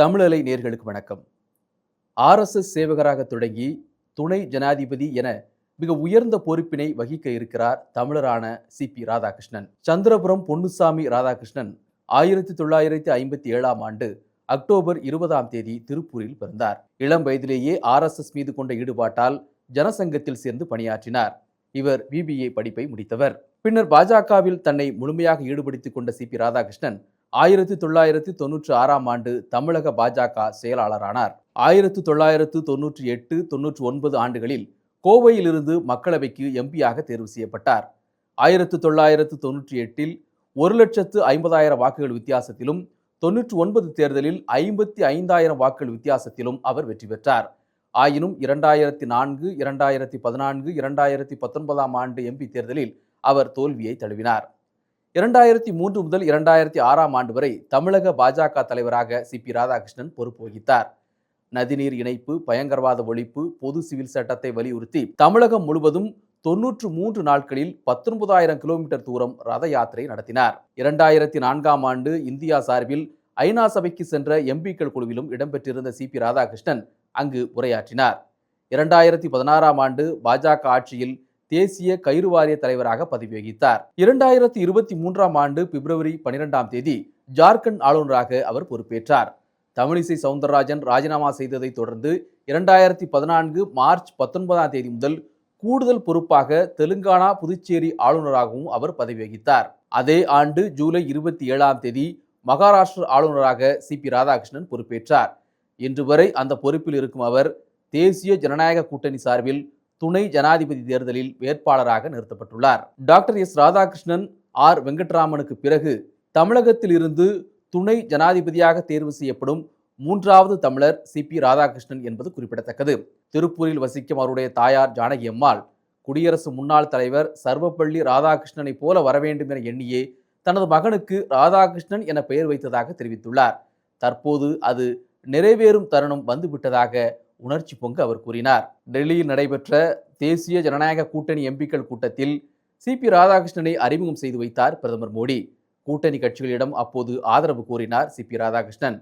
தமிழலை நேர்களுக்கு வணக்கம். ஆர்எஸ்எஸ் சேவகராக தொடங்கி துணை ஜனாதிபதி என மிக உயர்ந்த பொறுப்பினை வகிக்க இருக்கிறார் தமிழரான சி பி ராதாகிருஷ்ணன். சந்திரபுரம் பொன்னுசாமி ராதாகிருஷ்ணன் ஆயிரத்தி தொள்ளாயிரத்தி ஐம்பத்தி ஏழாம் ஆண்டு அக்டோபர் இருபதாம் தேதி திருப்பூரில் பிறந்தார். இளம் வயதிலேயே ஆர்எஸ்எஸ் மீது கொண்ட ஈடுபாட்டால் ஜனசங்கத்தில் சேர்ந்து பணியாற்றினார். இவர் பிபிஏ படிப்பை முடித்தவர். பின்னர் பாஜகவில் தன்னை முழுமையாக ஈடுபடுத்திக் கொண்ட சி பி ராதாகிருஷ்ணன் ஆயிரத்தி தொள்ளாயிரத்தி தொன்னூற்றி ஆறாம் ஆண்டு தமிழக பாஜக செயலாளரானார். ஆயிரத்தி தொள்ளாயிரத்து தொன்னூற்றி எட்டு தொன்னூற்றி ஒன்பது ஆண்டுகளில் கோவையிலிருந்து மக்களவைக்கு எம்பியாக தேர்வு செய்யப்பட்டார். ஆயிரத்தி தொள்ளாயிரத்து தொன்னூற்றி எட்டில் ஒரு லட்சத்து ஐம்பதாயிரம் வாக்குகள் வித்தியாசத்திலும் தொன்னூற்றி ஒன்பது தேர்தலில் ஐம்பத்தி ஐந்தாயிரம் வாக்குகள் வித்தியாசத்திலும் அவர் வெற்றி பெற்றார். ஆயினும் இரண்டாயிரத்தி நான்கு இரண்டாயிரத்தி பதினான்கு இரண்டாயிரத்தி பத்தொன்பதாம் ஆண்டு எம்பி தேர்தலில் அவர் தோல்வியை தழுவினார். இரண்டாயிரத்தி மூன்று முதல் இரண்டாயிரத்தி ஆறாம் ஆண்டு வரை தமிழக பாஜக தலைவராக சி பி ராதாகிருஷ்ணன் பொறுப்பு வகித்தார். நதிநீர் இணைப்பு பயங்கரவாத ஒழிப்பு பொது சிவில் சட்டத்தை வலியுறுத்தி தமிழகம் முழுவதும் தொன்னூற்று மூன்று நாட்களில் பத்தொன்பதாயிரம் கிலோமீட்டர் தூரம் ரத யாத்திரை நடத்தினார். இரண்டாயிரத்தி நான்காம் ஆண்டு இந்தியா சார்பில் ஐநா சபைக்கு சென்ற எம்பிக்கள் குழுவிலும் இடம்பெற்றிருந்த சி பி ராதாகிருஷ்ணன் அங்கு உரையாற்றினார். இரண்டாயிரத்தி பதினாறாம் ஆண்டு பாஜக ஆட்சியில் தேசிய கயிறு வாரிய தலைவராக பதவி வகித்தார் இரண்டாயிரத்தி இருபத்தி மூன்றாம் ஆண்டு பிப்ரவரி பனிரெண்டாம் தேதி ஜார்க்கண்ட் ஆளுநராக அவர் பொறுப்பேற்றார். தமிழிசை சவுந்தரராஜன் ராஜினாமா செய்ததை தொடர்ந்து இரண்டாயிரத்தி பதினான்கு மார்ச் பத்தொன்பதாம் தேதி முதல் கூடுதல் பொறுப்பாக தெலுங்கானா புதுச்சேரி ஆளுநராகவும் அவர் பதவி வகித்தார் அதே ஆண்டு ஜூலை இருபத்தி ஏழாம் தேதி மகாராஷ்டிர ஆளுநராக சி. பி. ராதாகிருஷ்ணன் பொறுப்பேற்றார். இன்று வரை அந்த பொறுப்பில் இருக்கும் அவர் தேசிய ஜனநாயக கூட்டணி சார்பில் துணை ஜனாதிபதி தேர்தலில் வேட்பாளராக நிறுத்தப்பட்டுள்ளார். Doctor S Radhakrishnan R. வெங்கட்ராமனுக்கு பிறகு தமிழகத்தில் இருந்து துணை ஜனாதிபதியாக தேர்வு செய்யப்படும் மூன்றாவது தமிழர் சி. பி. ராதாகிருஷ்ணன் என்பது குறிப்பிடத்தக்கது. திருப்பூரில் வசிக்கும் அவருடைய தாயார் ஜானகி அம்மாள் குடியரசு முன்னாள் தலைவர் சர்வப்பள்ளி ராதாகிருஷ்ணனைப் போல வர வேண்டும் என எண்ணியே தனது மகனுக்கு ராதாகிருஷ்ணன் என பெயர் வைத்ததாக தெரிவித்துள்ளார். தற்போது அது நிறைவேறும் தருணம் வந்துவிட்டதாக உணர்ச்சி பொங்க அவர் கூறினார். டெல்லியில் நடைபெற்ற தேசிய ஜனநாயக கூட்டணி எம்பிக்கள் கூட்டத்தில் சி பி ராதாகிருஷ்ணனை அறிமுகம் செய்து வைத்தார் பிரதமர் மோடி. கூட்டணி கட்சிகளிடம் அப்போது ஆதரவு கோரினார் சி பி ராதாகிருஷ்ணன்.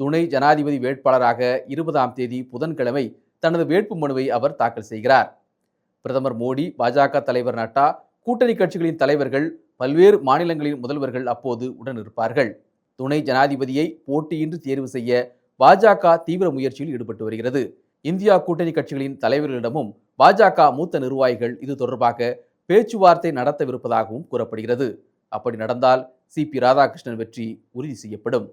துணை ஜனாதிபதி வேட்பாளராக இருபதாம் தேதி புதன்கிழமை தனது வேட்பு மனுவை அவர் தாக்கல் செய்கிறார். பிரதமர் மோடி பாஜக தலைவர் நட்டா கூட்டணி கட்சிகளின் தலைவர்கள் பல்வேறு மாநிலங்களின் முதல்வர்கள் அப்போது உடன் இருப்பார்கள் துணை ஜனாதிபதியை போட்டியின்றி தேர்வு செய்ய பாஜக தீவிர முயற்சியில் ஈடுபட்டு வருகிறது. இந்தியா கூட்டணி கட்சிகளின் தலைவர்களிடமும் பாஜக மூத்த நிர்வாகிகள் இது தொடர்பாக பேச்சுவார்த்தை நடத்தவிருப்பதாகவும் கூறப்படுகிறது. அப்படி நடந்தால் சி பி ராதாகிருஷ்ணன் வெற்றி உறுதி செய்யப்படும்.